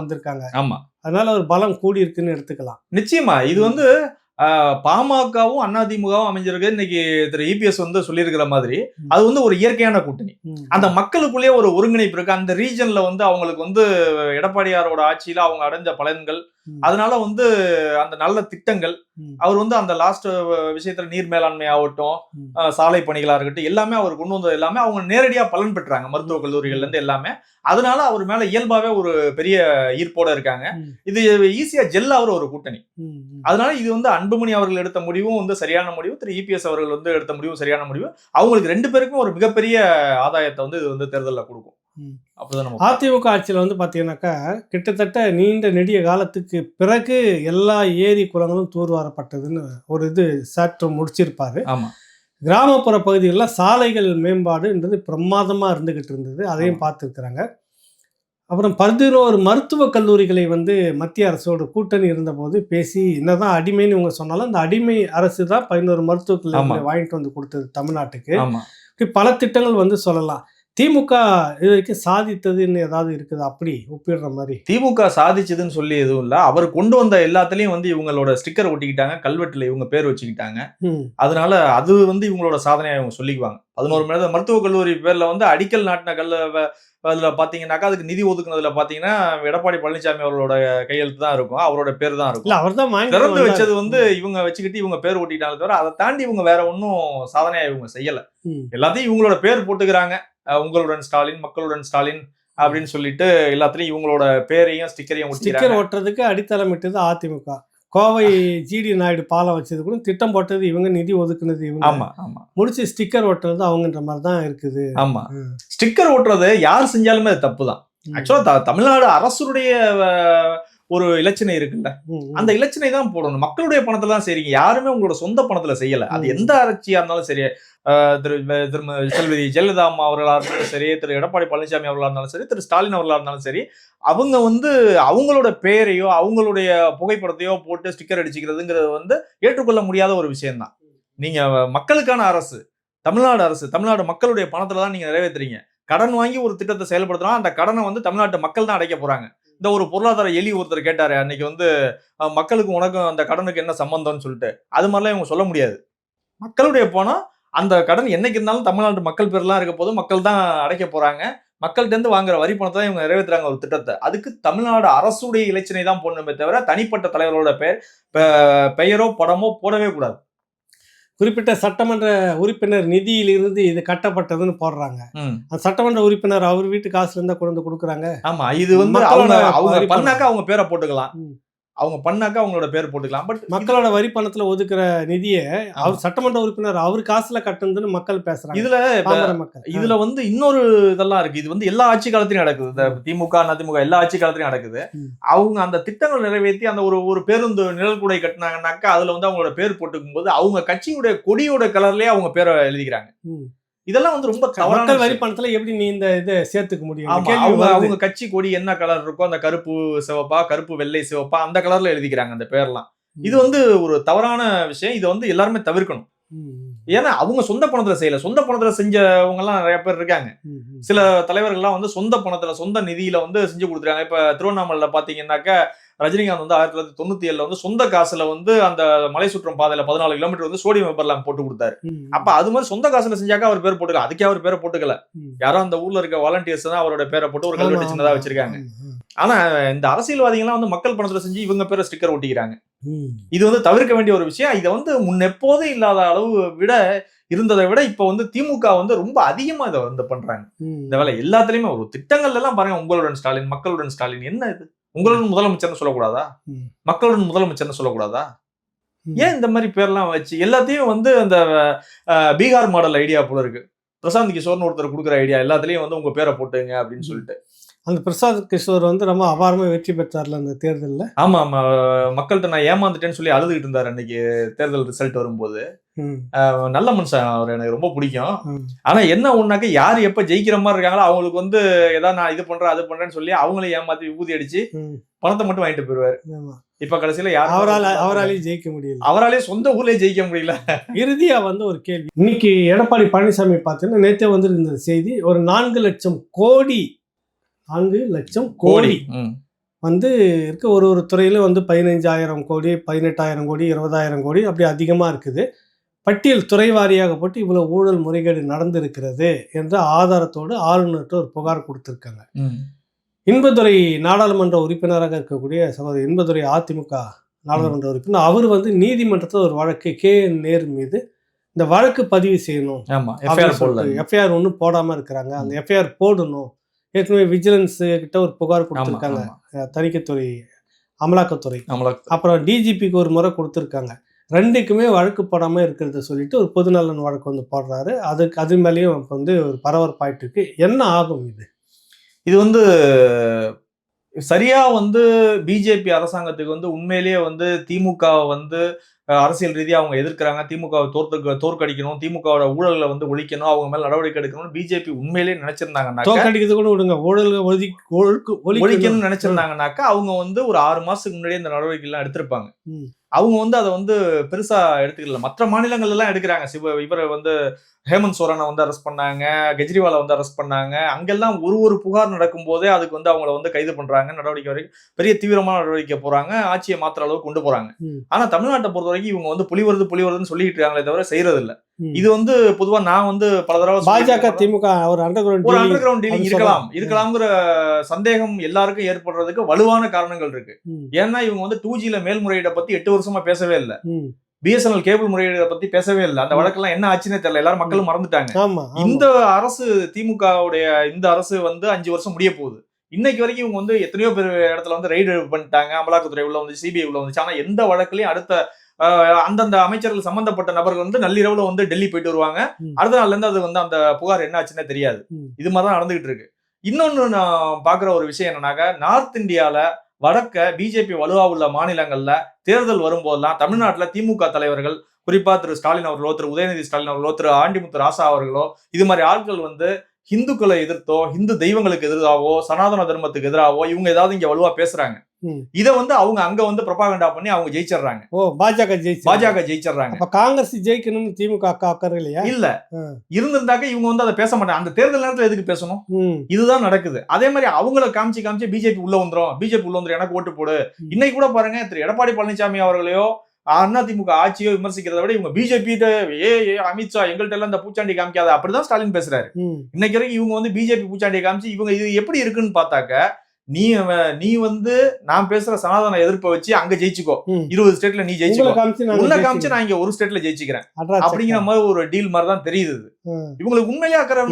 வந்திருக்காங்க ஆமா அதனால ஒரு பலம் கூடி இருக்குன்னு எடுத்துக்கலாம் நிச்சயமா இது வந்து பாமகவும் அதிமுகவும் அமைஞ்சிருக்கு இன்னைக்கு திரு இபிஎஸ் வந்து சொல்லியிருக்கிற மாதிரி. அது வந்து ஒரு இயற்கையான கூட்டணி. அந்த மக்களுக்குள்ளேயே ஒரு ஒருங்கிணைப்பு இருக்கு அந்த ரீஜன்ல வந்து அவங்களுக்கு வந்து எடப்பாடியாரோட ஆட்சியில அவங்க அடைஞ்ச பலன்கள். அதனால வந்து அந்த நல்ல திட்டங்கள். அவர் வந்து அந்த லாஸ்ட் விஷயத்துல நீர் மேலாண்மை ஆகட்டும் சாலை பணிகளா இருக்கட்டும் எல்லாமே அவர் கொண்டு வந்தது எல்லாமே அவங்க நேரடியா பலன் பெற்றாங்க மருத்துவக் கல்லூரிகள்ல இருந்து எல்லாமே. அதனால அவர் மேல இயல்பாவே ஒரு பெரிய ஈர்ப்போட இருக்காங்க. இது ஈஸியா ஜெல் ஆகுற ஒரு கூட்டணி. அதனால இது வந்து அன்புமணி அவர்கள் எடுத்த முடிவும் வந்து சரியான முடிவு திரு இபிஎஸ் அவர்கள் வந்து எடுத்த முடிவும் சரியான முடிவு. அவங்களுக்கு ரெண்டு பேருக்கும் ஒரு மிகப்பெரிய ஆதாயத்தை வந்து இது வந்து தேர்தலில் கொடுக்கும். அதிமுக ஆட்சியில் வந்து பார்த்தீங்கன்னாக்கா கிட்டத்தட்ட நீண்ட நெடிய காலத்துக்கு பிறகு எல்லா ஏரி குளங்களும் தூர்வாரப்பட்டதுன்னு ஒரு இது சாற்று முடிச்சிருப்பாரு. கிராமப்புற பகுதிகளில் சாலைகள் மேம்பாடுன்றது பிரமாதமாக இருந்துகிட்டு இருந்தது. அதையும். பார்த்துருக்குறாங்க. அப்புறம் பதினோரு மருத்துவக் கல்லூரிகளை வந்து மத்திய அரசோட கூட்டணி இருந்தபோது பேசி என்னதான் அடிமைன்னு இவங்க சொன்னாலும் அந்த அடிமை அரசு தான் பதினோரு மருத்துவக் கல்லூரிகளை. வாங்கிட்டு வந்து கொடுத்தது தமிழ்நாட்டுக்கு. இப்படி பல திட்டங்கள் வந்து சொல்லலாம். திமுக இது வரைக்கும் சாதித்ததுன்னு ஏதாவது இருக்குது? அப்படி ஒப்பிடுற மாதிரி. திமுக சாதிச்சதுன்னு சொல்லி எதுவும் இல்ல. அவர் கொண்டு வந்த எல்லாத்துலயும் வந்து இவங்களோட ஸ்டிக்கர் ஒட்டிக்கிட்டாங்க. கல்வெட்டுல இவங்க பேர் வச்சுக்கிட்டாங்க. அதனால அது வந்து இவங்களோட சாதனையை இவங்க சொல்லிக்குவாங்க. பதினோரு மணி நேரம் மருத்துவக் கல்லூரி பேர்ல வந்து அடிக்கல் நாட்டின அதுல பாத்தீங்கன்னாக்கா அதுக்கு நிதி ஒதுக்குனதுல பாத்தீங்கன்னா எடப்பாடி பழனிசாமி அவர்களோட கையெழுத்து தான் இருக்கும். அவரோட பேர் தான் இருக்கும். அவர் தான் திறந்து வச்சது வந்து இவங்க வச்சுக்கிட்டு இவங்க பேர் ஒட்டிட்டாங்க தவிர அதை தாண்டி இவங்க வேற ஒன்றும் சாதனையா இவங்க செய்யல. எல்லாத்தையும் இவங்களோட பேர் போட்டுக்கிறாங்க. உங்களுடன் ஸ்டாலின் மக்களுடன் ஸ்டாலின் அப்படின்னு சொல்லிட்டு எல்லாத்துலயும் இவங்களோட பேரையும் ஸ்டிக்கரையும் ஸ்டிக்கர் ஒட்டுறதுக்கு அடித்தளமிட்டது அதிமுக. கோவை ஜிடி நாயுடு பாலம் வச்சது கூட திட்டம் போட்டது இவங்க நிதி ஒதுக்குனது இவங்க. ஆமா ஆமா. முடிச்சு ஸ்டிக்கர் ஒட்டுறது அவங்கன்ற மாதிரி தான் இருக்குது. ஆமா. ஸ்டிக்கர் ஒட்டுறது யார் செஞ்சாலுமே அது தப்பு தான். ஆக்சுவலா தமிழ்நாடு அரசுடைய ஒரு இலச்சினை இருக்குல்ல. அந்த இலச்சினை தான் போடணும். மக்களுடைய பணத்துல தான் செய்றீங்க. யாருமே உங்களோட சொந்த பணத்துல செய்யல. அது. எந்த ஆட்சியா இருந்தாலும் சரி திரு திரும செல்வதி ஜெயலலிதா அம்மா அவர்களா இருந்தாலும் சரி திரு எடப்பாடி பழனிசாமி அவர்களா இருந்தாலும் சரி திரு ஸ்டாலின் அவர்களா இருந்தாலும் சரி அவங்க வந்து அவங்களோட பெயரையோ அவங்களுடைய புகைப்படத்தையோ போட்டு ஸ்டிக்கர் அடிச்சுக்கிறதுங்கிறது வந்து ஏற்றுக்கொள்ள முடியாத ஒரு விஷயம்தான். நீங்க மக்களுக்கான அரசு தமிழ்நாடு அரசு தமிழ்நாடு மக்களுடைய பணத்துல தான் நீங்க நிறைவேத்துறீங்க. கடன் வாங்கி ஒரு திட்டத்தை செயல்படுத்தினா அந்த கடனை வந்து தமிழ்நாட்டு மக்கள் தான் அடைக்க போறாங்க. இந்த ஒரு பொருளாதார எலி ஒருத்தர் கேட்டார் அன்னைக்கு வந்து மக்களுக்கு உனக்கும் அந்த கடனுக்கு என்ன சம்பந்தம்னு சொல்லிட்டு. அது மாதிரிலாம் இவங்க சொல்ல முடியாது. மக்களுடைய போனால் அந்த கடன் என்னைக்கு இருந்தாலும் தமிழ்நாட்டு மக்கள் பேர்லாம் இருக்க போது மக்கள் தான் அடைக்க போறாங்க. மக்கள்கிட்ட இருந்து வாங்குற வரி பணத்தை தான் இவங்க நிறைவேற்றுறாங்க ஒரு திட்டத்தை. அதுக்கு தமிழ்நாடு அரசுடைய இலச்சினை தான் போடணுமே தவிர தனிப்பட்ட தலைவர்களோட பெயர் பெயரோ படமோ போடவே கூடாது. குறிப்பிட்ட சட்டமன்ற உறுப்பினர் நிதியிலிருந்து இது கட்டப்பட்டதுன்னு போடுறாங்க. அந்த சட்டமன்ற உறுப்பினர் அவர் வீட்டு காசுல இருந்தா கொண்டு வந்து கொடுக்குறாங்க ஆமா இது வந்து அவங்க. பண்ணாக்கா அவங்க பேரை போட்டுக்கலாம். அவங்க பண்ணாக்கா அவங்களோட பேர் போட்டுக்கலாம். பட் மக்களோட வரி பணத்துல ஒதுக்குற நிதியை அவர் சட்டமன்ற உறுப்பினர் அவர் காசுல கட்டுனதுன்னு மக்கள் பேசுறாங்க. இதுல இதுல வந்து இன்னொரு இதெல்லாம் இருக்கு. இது வந்து எல்லா ஆட்சி காலத்திலயும் நடக்குது. இந்த திமுக அதிமுக எல்லா ஆட்சி காலத்திலயும் நடக்குது. அவங்க அந்த திட்டங்கள் நிறைவேற்றி அந்த ஒரு ஒரு பேருந்து நிழல்குடை கட்டினாங்கன்னாக்கா அதுல வந்து அவங்களோட பேர் போட்டுக்கும் போது அவங்க கட்சியுடைய கொடியோட கலர்லயே அவங்க பேரை எழுதிக்கிறாங்க. இதெல்லாம் வந்து ரொம்ப தவறான வரி. பணத்துல எப்படி நீ இந்த இதை சேர்த்துக்க முடியும்? அவங்க. அவங்க கட்சி கொடி என்ன கலர் இருக்கோ அந்த கருப்பு சிவப்பா கருப்பு வெள்ளை சிவப்பா அந்த கலர்ல எழுதிக்கிறாங்க அந்த பேர்லாம். இது வந்து ஒரு தவறான விஷயம். இதை வந்து எல்லாருமே தவிர்க்கணும். ஏன்னா அவங்க சொந்த பணத்துல செய்யல. சொந்த பணத்துல செஞ்சவங்க எல்லாம் நிறைய பேர் இருக்காங்க. சில தலைவர்கள்லாம் வந்து சொந்த பணத்துல சொந்த நிதியில வந்து செஞ்சு கொடுத்துருக்காங்க. இப்ப திருவண்ணாமலையில பாத்தீங்கன்னாக்க ரஜினிகாந்த் வந்து ஆயிரத்தி தொள்ளாயிரத்தி தொண்ணூத்தி ஏழுல வந்து சொந்த காசுல வந்து அந்த மலை சுற்றும் பாதையில பதினாலு கிலோமீட்டர் வந்து சோடியம் வெப்பர்லாம் போட்டு கொடுத்தாரு. அப்ப அது மாதிரி சொந்த காசுல செஞ்சாக்கா அவர் பேர் போட்டுக்கல. அதுக்கே அவர் பேரை போட்டுக்கல. யாரோ அந்த ஊர்ல இருக்க வாலண்டியர்ஸ் தான் அவரோட பேரை போட்டு ஒரு கல்வெட்டு சின்னதா. வச்சிருக்காங்க. ஆனா இந்த அரசியல்வாதிகள்லாம் வந்து மக்கள் பணத்துல செஞ்சு இவங்க பேரை ஸ்டிக்கர் ஒட்டிக்கிறாங்க. இது வந்து தவிர்க்க வேண்டிய ஒரு விஷயம். இதை வந்து முன்னெப்போதும் இல்லாத அளவு விட இருந்ததை விட இப்ப வந்து திமுக வந்து ரொம்ப அதிகமா இதை வந்து பண்றாங்க. இந்த வேலை எல்லாத்துலயுமே ஒரு திட்டங்கள்ல எல்லாம் பாருங்க உங்களுடன் ஸ்டாலின் மக்களுடன் ஸ்டாலின் என்ன இது? உங்களுடன் முதலமைச்சர்னு சொல்லக்கூடாதா. மக்களுடன் முதலமைச்சர்னு சொல்லக்கூடாதா. ஏன் இந்த மாதிரி பேர்லாம் வச்சு எல்லாத்தையும் வந்து அந்த பீகார் மாடல் ஐடியா போல இருக்கு. பிரசாந்த் கிஷோர்னு ஒருத்தர் கொடுக்குற ஐடியா எல்லாத்துலயும் வந்து உங்க பேரை போட்டுங்க அப்படின்னு சொல்லிட்டு. அந்த பிரசாத் கிஷோர் வந்து ரொம்ப அபாரமா வெற்றி பெற்றார்ல அந்த தேர்தல்ல. ஆமா ஆமா. மக்கள்கிட்ட நான் ஏமாந்துட்டேன்னு சொல்லி அழுதுகிட்டு இருந்தாரு அன்னைக்கு தேர்தல் ரிசல்ட் வரும்போது. நல்ல மனுஷன் அவர். எனக்கு ரொம்ப பிடிக்கும். ஆனா என்ன ஒண்ணாக்க யார் எப்ப ஜெயிக்கிற மாதிரி இருக்காங்களோ அவங்களுக்கு வந்து ஏதாவது நான் இது பண்றேன் அது பண்றேன்னு சொல்லி அவங்களே ஏமாத்தி விபூதி அடிச்சு. பணத்தை மட்டும் வாங்கிட்டு போயிருவாரு. இப்ப கடைசியில யாரும் அவரால அவராலையும் ஜெயிக்க முடியல. அவராலே சொந்த ஊர்லயே ஜெயிக்க முடியல. இறுதியா வந்து ஒரு கேள்வி. இன்னைக்கு எடப்பாடி பழனிசாமி பார்த்தீங்கன்னா நேத்தே வந்து இந்த செய்தி ஒரு நான்கு லட்சம் கோடி நான்கு லட்சம் கோடி. வந்து இருக்க ஒரு ஒரு துறையிலும் வந்து பதினைஞ்சாயிரம் கோடி பதினெட்டாயிரம் கோடி இருபதாயிரம் கோடி அப்படி அதிகமாக இருக்குது. பட்டியல் துறை வாரியாக போட்டு இவ்வளோ ஊழல் முறைகேடு நடந்திருக்கிறது என்ற ஆதாரத்தோடு ஆளுநர்கிட்ட ஒரு புகார் கொடுத்துருக்காங்க. இன்பதுரை நாடாளுமன்ற உறுப்பினராக இருக்கக்கூடிய சகோதரி இன்பதுரை அதிமுக நாடாளுமன்ற உறுப்பினர் அவர் வந்து நீதிமன்றத்தில் ஒரு வழக்கு கே. என். நேரு மீது இந்த வழக்கு பதிவு செய்யணும். எஃப்ஐஆர் ஒன்றும் போடாமல் இருக்கிறாங்க. அந்த எஃப்ஐஆர் போடணும். ஏற்கனவே விஜிலன்ஸ் கிட்ட ஒரு புகார் கொடுத்துருக்காங்க. தணிக்கைத்துறை அமலாக்கத்துறை. அப்புறம் டிஜிபிக்கு ஒரு முறை கொடுத்துருக்காங்க. ரெண்டுக்குமே வழக்கு போடாமல் இருக்கிறத சொல்லிட்டு ஒரு பொதுநலன் வழக்கு வந்து போடுறாரு. அதுக்கு அது மேலேயும் இப்போ வந்து ஒரு பரபரப்பாயிட்டு இருக்கு என்ன ஆகும் இது? இது வந்து சரியா வந்து பிஜேபி அரசாங்கத்துக்கு வந்து உண்மையிலேயே வந்து திமுக வந்து அரசியல் ரீதியா அவங்க எதிர்க்கிறாங்க. திமுக தோற்று தோற்கடிக்கணும். திமுகவோட ஊழல்களை வந்து ஒழிக்கணும். அவங்க மேல நடவடிக்கை எடுக்கணும்னு பிஜேபி உண்மையிலேயே நினைச்சிருந்தாங்கன்னா தோக்கடிக்கிறது கூட விடுங்க. ஊழல் ஒதுக்கி ஒழுக்கு ஒழிக்கணும். ஒழிக்கணும்னு நினைச்சிருந்தாங்கனாக்கா அவங்க வந்து ஒரு ஆறு மாசத்துக்கு முன்னாடியே இந்த நடவடிக்கை எல்லாம் எடுத்திருப்பாங்க. அவங்க வந்து அதை வந்து பெருசா எடுத்துக்கல. மற்ற மாநிலங்கள் எல்லாம் எடுக்கிறாங்க. சிவ இவரை வந்து ஹேமந்த் சோரனை வந்து அரெஸ்ட் பண்ணாங்க. கெஜ்ரிவாலை வந்து அரெஸ்ட் பண்ணாங்க. அங்கெல்லாம் ஒரு ஒரு புகார் நடக்கும் போதே அதுக்கு வந்து அவங்கள வந்து கைது பண்றாங்க. நடவடிக்கை வரைக்கும் பெரிய தீவிரமான நடவடிக்கை போறாங்க. ஆட்சியை மாத்திர அளவுக்கு கொண்டு போறாங்க. ஆனா தமிழ்நாட்டை பொறுத்த வரைக்கும் இவங்க வந்து புலி வருது புலி வருதுன்னு சொல்லிட்டு இருக்காங்களே தவிர செய்யறது இல்ல. இது வந்து பொதுவா நான் வந்து பல தடவை பாஜக. திமுக ஒரு அண்டர் ஒரு கிரவுண்ட் அண்டர் கிரவுண்ட் டீலிங் அது இருக்கலாம். இருக்கலாம்ங்கிற சந்தேகம் எல்லாருக்கும் ஏற்படுறதுக்கு வலுவான காரணங்கள் இருக்கு. ஏன்னா இவங்க வந்து டூ ஜில மேல்முறையீட பத்தி எட்டு வருஷமா பேசவே இல்ல. பிஎஸ்என்எல் கேபிள் முறையீட பத்தி பேசவே இல்ல. அந்த ம். வழக்கெல்லாம் என்ன ஆச்சுன்னே தெரியல. எல்லாரும் மக்களும் மறந்துட்டாங்க. இந்த அரசு திமுகவுடைய இந்த அரசு வந்து அஞ்சு வருஷம் முடிய போகுது. இன்னைக்கு வரைக்கும் இவங்க வந்து எத்தனையோ பேர் இடத்துல வந்து ரைடு பண்ணிட்டாங்க. அமலாக்கத்துறை உள்ள வந்து சிபிஐ உள்ள வந்துச்சு. ஆனா எந்த வழக்குலயும் அடுத்த அந்தந்த அமைச்சர்கள் சம்பந்தப்பட்ட நபர்கள் வந்து நள்ளிரவுல வந்து டெல்லி போயிட்டு வருவாங்க. அடுத்த நாள்ல இருந்து அது வந்து அந்த புகார் என்ன ஆச்சுன்னே தெரியாது. இது மாதிரி தான் நடந்துகிட்டு இருக்கு இன்னொன்னு நான் பாக்குற ஒரு விஷயம் என்னன்னாக்க நார்த் இந்தியால வடக்க பிஜேபி வலுவா உள்ள மாநிலங்கள்ல தேர்தல் வரும்போதெல்லாம் தமிழ்நாட்டுல திமுக தலைவர்கள் குறிப்பா திரு ஸ்டாலின் அவர்களோ திரு உதயநிதி ஸ்டாலின் அவர்களோ திரு ஆண்டிமுத்து ராசா அவர்களோ இது மாதிரி ஆட்கள் வந்து ஹிந்துக்களை எதிர்த்தோ ஹிந்து தெய்வங்களுக்கு எதிராகவோ சனாதன தர்மத்துக்கு எதிராகவோ இவங்க ஏதாவது இங்க வலுவா பேசுறாங்க. இத வந்து அவங்க அங்க வந்து ப்ரொபாகண்டா பண்ணி அவங்க ஜெயிச்சிடுறாங்க. ஓ பாஜக ஜெயிச்சு பாஜக ஜெயிச்சிடுறாங்க. அப்ப காங்கிரஸ் ஜெயிக்கணும்னு திமுக அக்கா அக்கறை இல்லையா? இல்ல. இருந்திருந்தாக்க இவங்க வந்து அதை பேச மாட்டாங்க. அந்த தேர்தல் நேரத்துல எதுக்கு பேசணும்? இதுதான் நடக்குது. அதே மாதிரி அவங்கள காமிச்சு காமிச்சு பிஜேபி உள்ள வந்துரும். பிஜேபி உள்ள வந்துரும். எனக்கு ஓட்டு போடு. இன்னைக்கு கூட பாருங்க திரு எடப்பாடி பழனிசாமி அவர்களையோ அதிமுக ஆட்சியோ விமர்சிக்கிறத விட இவங்க பிஜேபி ஏ ஏ, அமித்ஷா எங்கள்கிட்ட எல்லாம் இந்த பூச்சாண்டி காமிக்காத அப்படிதான் ஸ்டாலின் பேசுறாரு. இன்னைக்கு வரைக்கும் இவங்க வந்து பிஜேபி பூச்சாண்டியை காமிச்சு இவங்க இது எப்படி இருக்குன்னு பார்த்தாக்க நீ நீ வந்து நான் பேசுற சனாதன எதிர்ப்பை வச்சு அங்க ஜெயிச்சுக்கோ. இருபது ஸ்டேட்ல நீ ஜெயிச்சுக்கோ உன்னை காமிச்சு. நான் இங்க ஒரு ஸ்டேட்ல ஜெயிச்சுக்கிறேன் அப்படிங்கிற. மாதிரி ஒரு டீல் மாதிரி தான் தெரியுது. இவங்களுக்கு உண்மையா தான்.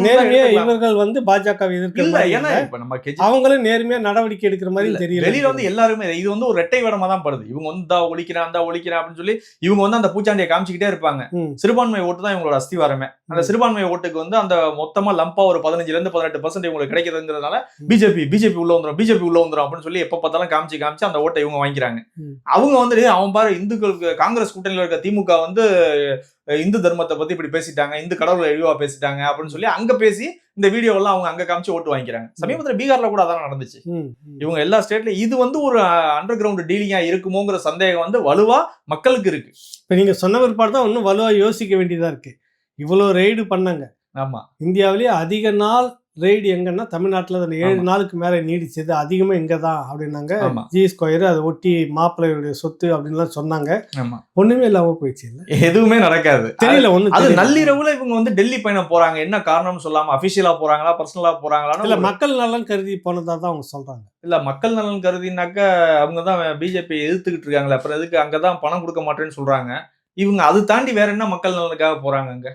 இவர்கள் வந்து பாஜக இல்ல ஏன்னா. இப்ப நம்ம அவங்களும் நேர்மையா நடவடிக்கை எடுக்கிற மாதிரி தெரியல வெளியில வந்து எல்லாருமே இது வந்து ஒரு ரெட்டை வேடமா தான் படுது இவங்க வந்து தா ஒழிக்கிறேன் அந்த ஒழிக்கிறேன் அப்படின்னு சொல்லி இவங்க வந்து அந்த பூச்சாண்டியை காமிச்சுக்கிட்டே இருப்பாங்க. சிறுபான்மை ஓட்டு தான் இவங்களோட அஸ்திவாரமே அந்த. சிறுபான்மை ஓட்டுக்கு வந்து அந்த மொத்தமா லம்பா ஒரு பதினஞ்சுல இருந்து பதினெட்டு பர்சன்ட் இவங்களுக்கு கிடைக்கிறதுங்கிறதுனால. பிஜேபி பிஜேபி உள்ள வந்துரும் பிஜேபி உள்ள வந்துரும் அப்படின்னு சொல்லி எப்ப பார்த்தாலும் காமிச்சு காமிச்சு அந்த ஓட்டை இவங்க வாங்கிக்கிறாங்க. அவங்க வந்து "டேய், அவன் பாரு இந்துக்களுக்கு காங்கிரஸ் கூட்டணியில இருக்க திமுக வந்து இந்து தர்மத்தை பத்தி இப்படி பேசிட்டாங்க இந்து கடவுளை இழிவா பேசிட்டாங்க அப்படின்னு சொல்லி அங்க பேசி இந்த வீடியோ எல்லாம் அவங்க அங்க காமிச்சு ஓட்டு வாங்கிக்கிறாங்க. சமீபத்துல பீகார்ல கூட அதான் நடந்துச்சு. இவங்க எல்லா ஸ்டேட்ல இது வந்து ஒரு அண்டர் கிரவுண்ட் டீலிங்கா இருக்குமோங்கிற சந்தேகம் வந்து வலுவா மக்களுக்கு இருக்கு. இப்ப நீங்க சொன்ன பிற்பாடு தான் இன்னும் வலுவா யோசிக்க வேண்டியதா இருக்கு. இவ்வளவு ரெய்டு பண்ணாங்க. ஆமா. இந்தியாவிலேயே அதிக நாள் ரெய்டு எங்கன்னா தமிழ்நாட்டுல தான் ஏழு. நாளுக்கு மேல நீடிச்சது அதிகமா இங்க தான் அப்படின்னாங்க ஜி ஸ்கொயர் அதை ஒட்டி மாப்பிள்ளையுடைய சொத்து அப்படின்லாம் சொன்னாங்க. ஆமா. ஒண்ணுமே இல்லாம போயிடுச்சு இல்ல? எதுவுமே நடக்காது. தெரியல ஒண்ணு அது. நள்ளிரவுல இவங்க வந்து டெல்லி பயணம் போறாங்க. என்ன காரணம் சொல்லாம அபிஷியலா போறாங்களா பர்சனலா இல்ல போறாங்களா மக்கள் நலன் கருதி போனதா தான் அவங்க சொல்றாங்க. இல்ல மக்கள் நலன் கருதினாக்க அவங்க தான் பிஜேபி எதிர்த்துக்கிட்டு இருக்காங்களே அப்புறம் எதுக்கு அங்கதான் பணம் கொடுக்க மாட்டேன்னு சொல்றாங்க. இவங்க அது தாண்டி வேற என்ன மக்கள் நலனுக்காக போறாங்க அங்க?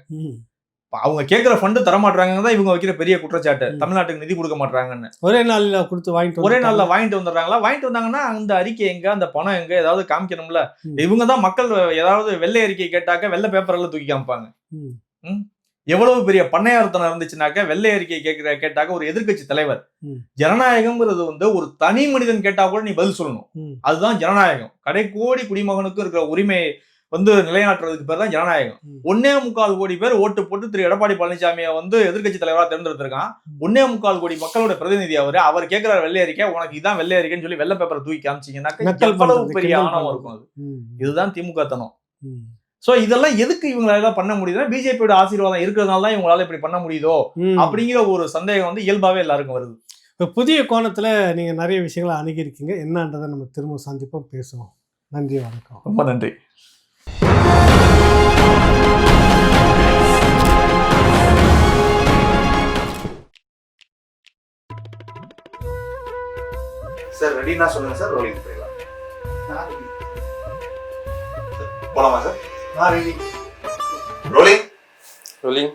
அவங்க கேட்கிற ஃபண்டு தர மாட்டாங்க தான் இவங்க வைக்கிற பெரிய குற்றச்சாட்டு. தமிழ்நாட்டுக்கு நிதி கொடுக்க மாட்டாங்கன்னு ஒரே நாள்ல கொடுத்து வாங்கிட்டு ஒரே. நாள்ல வாங்கிட்டு வந்துடுறாங்களா வாங்கிட்டு வந்தாங்கன்னா அந்த அறிக்கை எங்க அந்த பணம் எங்க ஏதாவது காமிக்கணும்ல. இவங்க தான் மக்கள் ஏதாவது வெள்ளை அறிக்கை கேட்டாக்க வெள்ளை பேப்பர்ல தூக்கி காமிப்பாங்க? எவ்வளவு பெரிய பண்ணையார்த்தனம் இருந்துச்சுனாக்க வெள்ளை அறிக்கை கேட்கிற கேட்டாக்க ஒரு எதிர்க்கட்சி தலைவர். ஜனநாயகம்ங்கிறது வந்து ஒரு தனி மனிதன் கேட்டா கூட நீ பதில் சொல்லணும். அதுதான் ஜனநாயகம் கடைக்கோடி குடிமகனுக்கும் இருக்கிற உரிமை வந்து நிலைநாட்டுறதுக்கு பேர் தான் ஜனநாயகம். ஒன்னே முக்கால் கோடி பேர் ஓட்டு போட்டு திரு எடப்பாடி பழனிசாமியை வந்து எதிர்க்கட்சி தலைவரா தேர்ந்தெடுத்திருக்கான். ஒன்னே முக்கால் கோடி மக்களோட பிரதிநிதி அவரு. அவர் கேட்கிற வெள்ளை அறிக்கை உனக்கு இதான் வெள்ளை அறிக்கைன்னு சொல்லி வெள்ளை பேப்பரை தூக்கி பண்றது, பெரிய ஆணவம். இருக்கும் அது. இதுதான் திமுக தனம். சோ இதெல்லாம் எதுக்கு இவங்களால பண்ண முடியுதுன்னா பிஜேபியோட ஆசீர்வாதம் இருக்கிறதுனால தான் இவங்களால இப்படி பண்ண முடியுதோ. அப்படிங்கிற ஒரு சந்தேகம் வந்து இயல்பாவே எல்லாருக்கும் வருது. இப்ப புதிய கோணத்துல நீங்க நிறைய விஷயங்களை அணுகியிருக்கீங்க. என்னன்றதை நம்ம திரும்ப சந்திப்போம் பேசுவோம். நன்றி வணக்கம். ரொம்ப நன்றி. சார் ரெடினா சொல்லுங்க சார் ரோலிங் போயிடலாம். போலாமா sir? Rolling rolling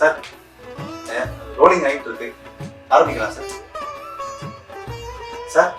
sir rolling ஆகிட்டு இருக்கு. ஆரம்பிக்கலாம் சார். சார்